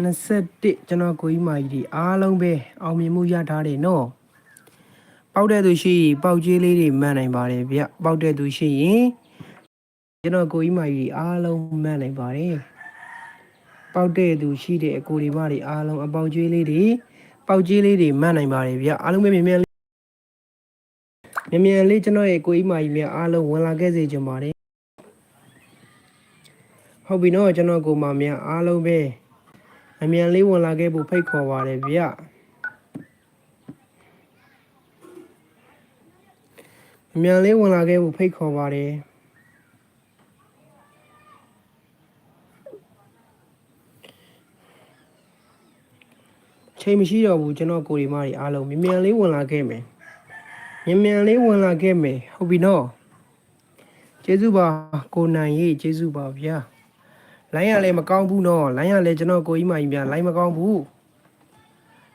21ကျွန်တော်ကိုကြီးမာကြီးဒီအားလုံးပဲအောင်မြင်မှုရထားတယ်နော်ပေါက်တဲ့သူရှိရင်ပေါက်ကြီးလေးတွေမှန်နိုင်ပါတယ်ဗျပေါက်တဲ့သူရှိရင်ကျွန်တော်ကိုကြီးမာကြီးဒီအားလုံးမှန်နိုင်ပါတယ်ပေါက်တဲ့သူရှိတဲ့အကိုဒီမတွေအားလုံးအပေါက်ကြီးလေးတွေပေါက်ကြီးလေးတွေမှန်နိုင်ပါတယ်ဗျအားလုံးပဲမြန်မြန်လေးမြန်မြန်လေးကျွန်တော်ရဲ့ကိုကြီးမာကြီးများအားလုံးဝင်လာခဲ့စေချင်ပါတယ်ဟုတ်ပြီနော်ကျွန်တော်ကိုမများအားလုံးပဲ အမြန်လေးဝင်လာခဲ့ဖို့ဖိတ်ခေါ်ပါတယ်ဗျအမြန်လေးဝင်လာခဲ့ဖို့ဖိတ်ခေါ်ပါတယ်ချိန်မရှိတော့ဘူးကျွန်တော်ကိုရီမတွေအားလုံးမြန်မြန်လေးဝင်လာခဲ့မယ်မြန်မြန်လေးဝင်လာခဲ့မယ်ဟုတ်ပြီနော်ကျေးဇူးပါကိုနိုင်ရေးကျေးဇူးပါဗျာ လိုင်းရလည်းမကောင်းဘူးနော်လိုင်းရလည်းကျွန်တော်ကိုကြီးမကြီးပြန်လိုင်းမကောင်းဘူး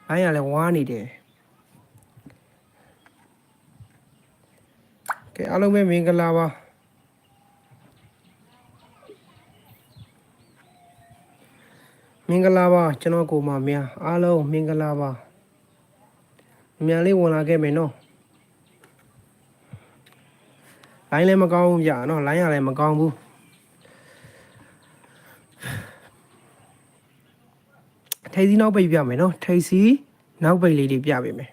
လိုင်းရလည်းဝါနေတယ်ကဲအားလုံးပဲမင်္ဂလာပါမင်္ဂလာပါကျွန်တော်ကိုမများအားလုံးမင်္ဂလာပါအမြန်လေးဝင်လာခဲ့မယ်နော်လိုင်းလည်းမကောင်းဘူးဗျာနော်လိုင်းရလည်းမကောင်းဘူး ထိပ်စီးနောက်ပိတ်ပြမယ်နော်ထိပ်စီးနောက်ပိတ်လေးတွေပြပေးမယ်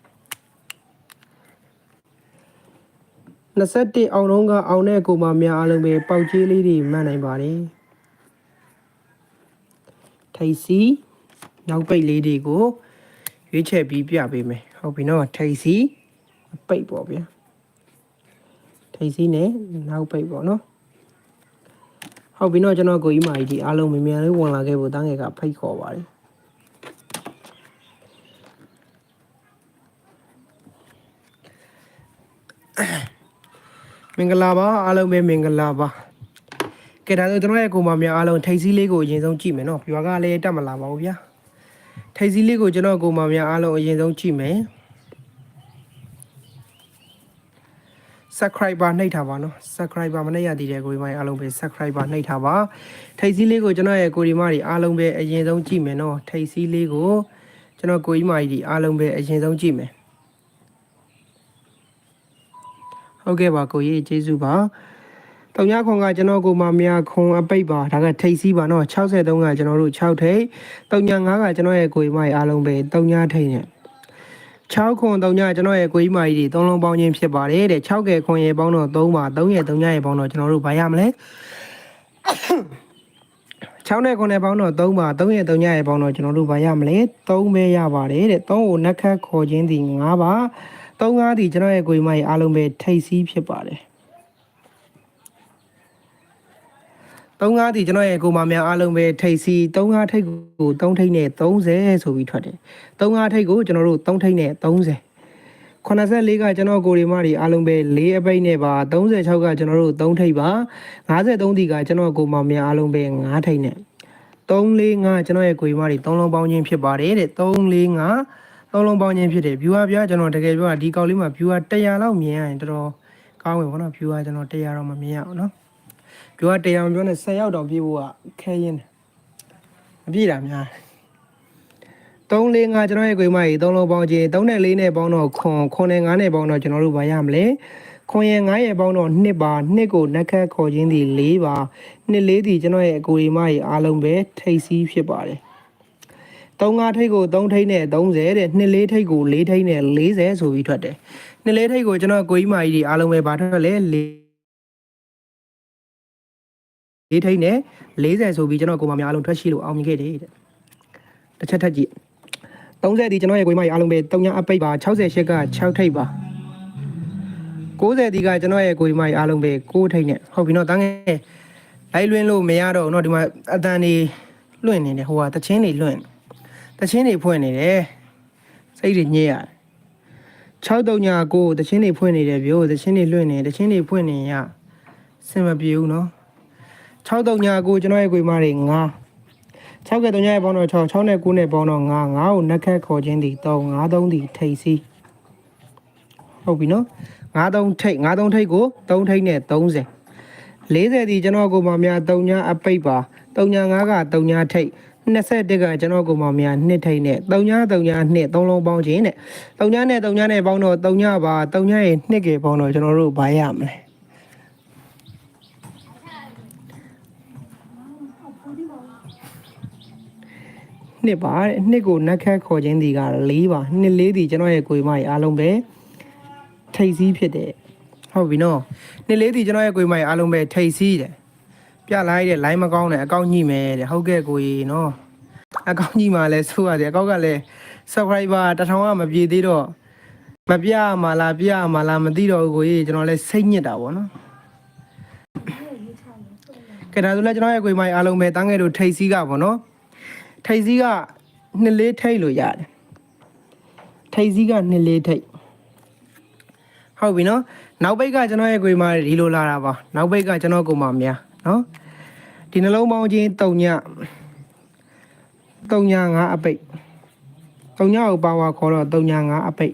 21အောင်လုံးကအောင်တဲ့ကိုမများအားလုံးပဲပေါက်ကြီးလေးတွေမှန်နိုင်ပါတယ်ထိပ်စီးနောက်ပိတ်လေးတွေကိုရွေးချယ်ပြီးပြပေးမယ်ဟုတ်ပြီနော်ထိပ်စီးပိတ်ပေါ့ဗျာထိပ်စီးနဲ့နောက်ပိတ်ပေါ့နော်ဟုတ်ပြီနော်ကျွန်တော်ကိုကြီးမာကြီးဒီအားလုံးမြန်မြန်လေးဝင်လာခဲ့ဖို့တန်းငယ်ကဖိတ်ခေါ်ပါတယ် မင်္ဂလာပါအားလုံးပဲမင်္ဂလာပါကဲဒါဆိုကျွန်တော်ရဲ့ကိုမများအားလုံးထိတ်စည်းလေးကိုအရင်ဆုံးကြည့်မယ်နော်ပြွာကလည်းတက်မလာပါဘူးဗျာထိတ်စည်းလေးကိုကျွန်တော်ကိုမများအားလုံးအရင်ဆုံးကြည့်မယ် subscriber နှိပ်ထားပါနော် subscriber မနှိပ်ရသေးတဲ့ကိုဒီမအားလုံးပဲ subscriber နှိပ်ထားပါထိတ်စည်းလေးကိုကျွန်တော်ရဲ့ကိုဒီမတွေအားလုံးပဲအရင်ဆုံးကြည့်မယ်နော်ထိတ်စည်းလေးကိုကျွန်တော်ကိုကြီးမကြီးအားလုံးပဲအရင်ဆုံးကြည့်မယ် ဟုတ်ကဲ့ပါကိုကြီးကျေးဇူးပါတောင်ရခွန်ကကျွန်တော်ကိုမမြခွန်အပိတ်ပါဒါကထိတ်စီးပါနော်63ကကျွန်တော်တို့6ထိတ်တောင်ည5ကကျွန်တော်ရဲ့ကိုကြီးမကြီးအားလုံးပဲတောင်ညထိတ်နဲ့6ခွန်တောင်ညကျွန်တော်ရဲ့ကိုကြီးမကြီးတွေသုံးလုံးပေါင်းခြင်းဖြစ်ပါတယ်တဲ့6ကဲခွန်ရေပေါင်းတော့3ပါ3ရဲ့3ညရေပေါင်းတော့ကျွန်တော်တို့ဘာရမလဲ6နဲ့9နဲ့ပေါင်းတော့3ပါ3ရဲ့3ညရေပေါင်းတော့ကျွန်တော်တို့ဘာရမလဲ3ပဲရပါတယ်တဲ့3ကိုနှက်ခတ်ခေါ်ခြင်းဒီ9ပါ 3 5ဒီကျွန်တော်ရဲ့ကိုယ်မကြီးအားလုံးပဲထိတ်စီးဖြစ်ပါတယ်3 5ဒီကျွန်တော်ရဲ့ကိုယ်မများအားလုံးပဲထိတ်စီး3 5ထိတ်ကို3ထိတ်နဲ့30ဆိုပြီးထွက်တယ်3 5ထိတ်ကိုကျွန်တော်တို့3ထိတ်နဲ့30 84ကကျွန်တော်ကိုရီမတွေအားလုံးပဲ၄အပိတ်နဲ့ပါ36ကကျွန်တော်တို့3ထိပ်ပါ53ဒီကကျွန်တော်ကိုမများအားလုံးပဲ5ထိပ်နဲ့345ကျွန်တော်ရဲ့ကိုရီမတွေ3လုံးပေါင်းခြင်းဖြစ်ပါတယ်တဲ့345 3လုံးပေါင်းခြင်းဖြစ်တယ် viewer ပြကျွန်တော်တကယ်ပြောတာဒီကောက်လေးမှာ viewer 100လောက်မြင်ရရင်တော်တော်ကောင်းဝင်ပေါ့နော် viewer ကျွန်တော်100တော့မမြင်ရအောင်နော် viewer 100မပြောနဲ့10ရောက်တောင်ပြေးဖို့ကခဲရင်တယ်မပြေးတာများတယ်3 4 5ကျွန်တော်ရဲ့ကိုယ်မကြီး3လုံးပေါင်းခြင်း3နဲ့4နဲ့ပေါင်းတော့ခွန်ခွန်နဲ့5နဲ့ပေါင်းတော့ကျွန်တော်တို့ဘာရမလဲခွန်ရဲ့9ရဲ့ပေါင်းတော့2ပါ2ကိုနှက်ခတ်ခေါ်ခြင်းဒီ4ပါ2 4ဒီကျွန်တော်ရဲ့အကိုရီမကြီးအားလုံးပဲထိတ်စီးဖြစ်ပါတယ် 3 5ထိတ်ကို3ထိတ်နဲ့30တဲ့2 4ထိတ်ကို4ထိတ်နဲ့40ဆိုပြီးထွက်တယ်2 4ထိတ်ကိုကျွန်တော်ကိုကြီးမကြီးဒီအားလုံးပဲဘာထွက်လဲ4 ၄ထိတ်နဲ့40ဆိုပြီးကျွန်တော်ကိုမများလုံးထွက်ရှိလို့အောင်မြင်ခဲ့တယ်တဲ့တစ်ချက်ထပ်ကြည့်30ဒီကျွန်တော်ရဲ့ကိုမကြီးအားလုံးပဲ3ညအပိတ်ပါ68က6ထိတ်ပါ90ဒီကကျွန်တော်ရဲ့ကိုမကြီးအားလုံးပဲ6ထိတ်နဲ့ဟုတ်ပြီနော်တန်းငယ်လိုက်လွင်းလို့မရတော့ဘူးเนาะဒီမှာအတန်နေလွင့်နေတယ်ဟိုကတချင်းတွေလွင့် တချင်းတွေဖွင့်နေတယ်စိတ်တွေညစ်ရတယ်6တုံညာကိုတချင်းတွေဖွင့်နေတယ်ဗျို့တချင်းတွေလွင့်နေတချင်းတွေဖွင့်နေရစင်မပြေဘူးเนาะ 6တုံညာကိုကျွန်တော်ရဲ့ကိုမတွေ9 6ကတုံညာရဲ့ပေါင်းတော့6 6နဲ့9နဲ့ပေါင်းတော့9 9ကိုနှက်ခတ်ခေါ်ခြင်းဒီ3 9 3ဒီထိတ်စီဟုတ်ပြီနော်9 3ထိတ်9 3ထိတ်ကို3ထိတ်နဲ့30 40ဒီကျွန်တော်ကိုမများ3ညာအပိတ်ပါ3ညာ9က3ညာထိတ် 21ကကျွန်တော်ကိုမောင်များနှစ်ထိတ်နဲ့3ည3ညနှစ်3လုံးပေါင်းခြင်းနဲ့3ညနဲ့3ညနဲ့ပေါင်းတော့3ညပါ3ညရဲ့နှစ်ကေပေါင်းတော့ကျွန်တော်တို့ဘာရမလဲနှစ်ပါတဲ့နှစ်ကိုနက်ခတ်ခေါ်ခြင်းဒီက၄ပါနှစ်လေးဒီကျွန်တော်ရဲ့ကိုယ်မကြီးအားလုံးပဲထိတ်စည်းဖြစ်တယ်ဟုတ်ပြီနော်နှစ်လေးဒီကျွန်တော်ရဲ့ကိုယ်မကြီးအားလုံးပဲထိတ်စည်းတယ် ပြလိုက်တဲ့ line မကောင်းတဲ့အကောင့်ညိမယ်တဲ့ဟုတ်ကဲ့ကိုကြီးနော်အကောင့်ညိမှလည်းဆိုရတယ်အကောင့်ကလည်း subscriber တစ်ထောင်ကမပြေသေးတော့မပြရမှာလားပြရမှာလားမသိတော့ဘူးကိုကြီးကျွန်တော်လည်းစိတ်ညစ်တာပေါ့နော်ကဲဒါဆိုလည်းကျွန်တော်ရဲ့ကိုယ်မကြီးအားလုံးပဲတန်းငယ်တို့ထိတ်စည်းကပေါ့နော်ထိတ်စည်းကနှစ်လေးထိတ်လို့ရတယ်ထိတ်စည်းကနှစ်လေးထိတ်ဟုတ်ပြီနော်နောက်ပိတ်ကကျွန်တော်ရဲ့ကိုယ်မှာဒီလိုလာတာပါနောက်ပိတ်ကကျွန်တော်ကိုယ်မှာများ နော်ဒီနှလုံးပေါင်းချင်းတုံညတုံညငါအပိတ်တုံညကိုပါဝါခေါ်တော့တုံညငါအပိတ်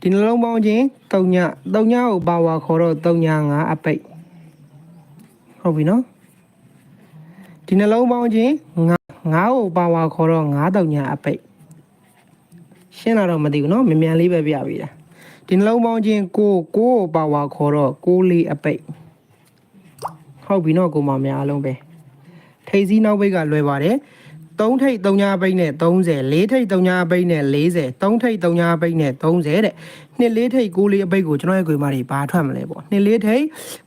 ဒီနှလုံးပေါင်းချင်းတုံညတုံညကိုပါဝါခေါ်တော့တုံညငါအပိတ်ဟုတ်ပြီနော်ဒီနှလုံးပေါင်းချင်းငါ ငါးကိုပါဝါခေါ်တော့ငါးတောင်ညာအပိတ်ရှင်းလာတော့မသိဘူးเนาะမြန်မြန်လေးပဲပြပေးတာဒီနှလုံးပေါင်းချင်းကိုကိုကိုပါဝါခေါ်တော့ကိုလေးအပိတ် ဟုတ်ပြီနော်ကိုမများအားလုံးပဲထိပ်စီးနောက်ဘိတ်ကလွယ်ပါတယ်3ထိပ်3ညာဘိတ်နဲ့30 4ထိပ်3ညာဘိတ်နဲ့40 3ထိပ်3ညာဘိတ်နဲ့30တဲ့နှစ်လေးထိပ်ကိုလေးအပိတ်ကိုကျွန်တော်ရဲ့ဂွေမာတွေဘာထွက်မလဲပေါ့နှစ်လေးထိပ်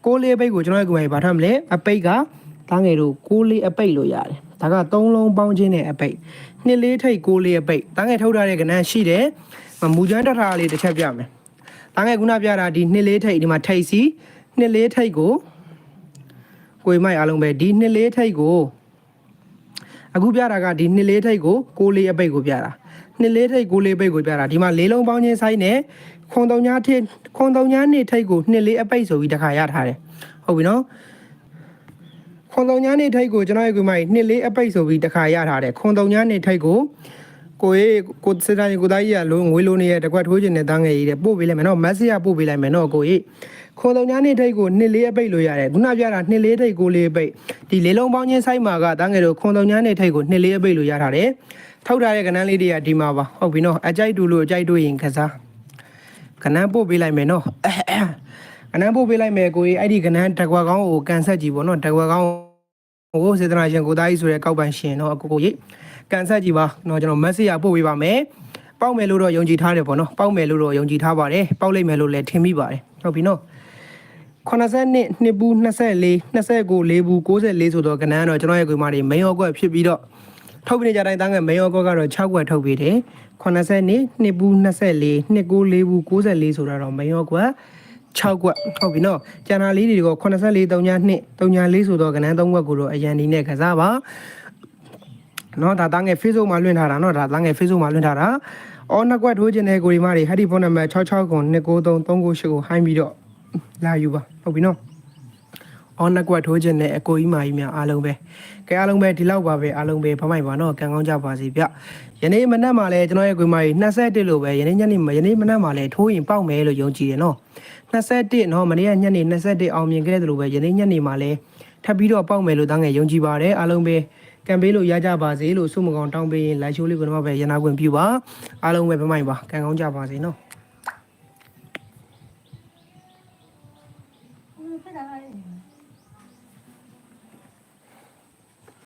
ကိုလေးအပိတ်ကိုကျွန်တော်ရဲ့ဂွေမာတွေဘာထွက်မလဲအပိတ်ကသားငယ်တို့ကိုလေးအပိတ်လို့ရတယ်ဒါက3လုံးပေါင်းခြင်းနဲ့အပိတ်နှစ်လေးထိပ်ကိုလေးအပိတ်သားငယ်ထုတ်ထားတဲ့ကဏ္ဍရှိတယ်မူကျန်းတထားလေးတစ်ချက်ပြမယ်သားငယ်ခုနပြတာဒီနှစ်လေးထိပ်ဒီမှာထိပ်စီနှစ်လေးထိပ်ကို ကိုယ်မိုက်အားလုံးပဲဒီနှစ်လေးထိပ်ကိုအခုပြတာကဒီနှစ်လေးထိပ်ကိုကိုလေးအပိတ်ကိုပြတာနှစ်လေးထိပ်ကိုလေးပိတ်ကိုပြတာဒီမှာလေးလုံးပေါင်းခြင်းဆိုင်နဲ့ခွန်တုံညာထိပ်ခွန်တုံညာနှစ်ထိပ်ကိုနှစ်လေးအပိတ်ဆိုပြီးတစ်ခါရထားတယ်ဟုတ်ပြီနော်ခွန်တုံညာနှစ်ထိပ်ကိုကျွန်တော်ရဲ့ကိုမိုက်နှစ်လေးအပိတ်ဆိုပြီးတစ်ခါရထားတယ်ခွန်တုံညာနှစ်ထိပ်ကိုကိုရေးကိုစတဲ့ကိုသားကြီးကလုံးငွေလုံးနေရတကွက်ထိုးခြင်းနဲ့တန်းငယ်ကြီးတဲ့ပို့ပေးလိုက်မယ်နော်မက်ဆေ့ပို့ပေးလိုက်မယ်နော်ကိုရေး ခွန်တုံညာနှစ်ထိပ်ကိုနှစ်လေးအပိတ်လို့ရတယ်ခုနပြတာနှစ်လေးထိပ်ကိုလေးအပိတ်ဒီလေးလုံးပေါင်းခြင်းဆိုင်မှာကတန်းငယ်တို့ခွန်တုံညာနှစ်ထိပ်ကိုနှစ်လေးအပိတ်လို့ရထားတယ်ထောက်ထားတဲ့ကဏ္ဍလေးတွေကဒီမှာပါဟုတ်ပြီနော်အကြိုက်တူလို့အကြိုက်တူရင်ကစားကဏ္ဍပို့ပေးလိုက်မယ်နော်ကဏ္ဍပို့ပေးလိုက်မယ်ကိုကြီးအဲ့ဒီကဏ္ဍတကွက်ကောင်းကိုကန်ဆက်ကြည့်ပေါ့နော်တကွက်ကောင်းကိုစေတနာရှင်ကိုသားကြီးဆိုတဲ့ကောက်ပန်ရှင်နော်အကိုကိုကြီးကန်ဆက်ကြည့်ပါနော်ကျွန်တော် message ပို့ပေးပါမယ်ပေါက်မယ်လို့တော့ယုံကြည်ထားတယ်ပေါ့နော်ပေါက်မယ်လို့တော့ယုံကြည်ထားပါတယ်ပေါက်လိုက်မယ်လို့လည်းထင်မိပါတယ်ဟုတ်ပြီနော် 82နှစ်ပူး24 29လေးဘူး94ဆိုတော့ကဏ္ဍကတော့ကျွန်တော်ရဲ့ကိုယ်မတွေမင်းရောကွက်ဖြစ်ပြီးတော့ထုတ်ပြနေကြတိုင်းတန်းငယ်မေယောကောကတော့6ကွက်ထုတ်ပြီးတယ်80နှစ်နှစ်ဘူး24နှစ်ကို4ဘူး94ဆိုတာတော့မေယောကွက်6ကွက်ဟုတ်ပြီနော်ကျန်တာလေးတွေက84 3ည2 3ည4ဆိုတော့ကနန်း3ကွက်ကိုတော့အရန်ဒီနဲ့ကစားပါနော်ဒါတန်းငယ် Facebook မှာလွှင့်ထားတာနော်ဒါတန်းငယ် Facebook မှာလွှင့်ထားတာအော်နှစ်ကွက်ထိုးခြင်းတဲ့ကိုဒီမတွေဟက်ဒီဖုန်းနံပါတ်66ကို293 398ကိုဟိုင်းပြီးတော့ လာယူပါဟုတ်ပြီနော် on network ထိုးခြင်းနဲ့အကိုကြီးမာကြီးများအားလုံးပဲကဲအားလုံးပဲဒီလောက်ပါပဲအားလုံးပဲဖမိုက်ပါနော်ကံကောင်းကြပါစေဗျယနေ့မနက်မှာလည်းကျွန်တော်ရဲ့ကိုကြီးမာကြီး21လို့ပဲယနေ့ညနေယနေ့မနက်မှာလည်းထိုးရင်ပေါက်မယ်လို့ယုံကြည်တယ်နော်21နော်မနေ့ကညနေ21အောင်မြင်ခဲ့တဲ့လို့ပဲယနေ့ညနေမှာလည်းထပ်ပြီးတော့ပေါက်မယ်လို့တောင်းငယ်ယုံကြည်ပါတယ်အားလုံးပဲကံပေးလို့ရကြပါစေလို့ဆုမကောင်တောင်းပေးရင်လိုက်ချိုးလေးကတော့ပဲရနာခွင့်ပြုပါအားလုံးပဲဖမိုက်ပါကံကောင်းကြပါစေနော်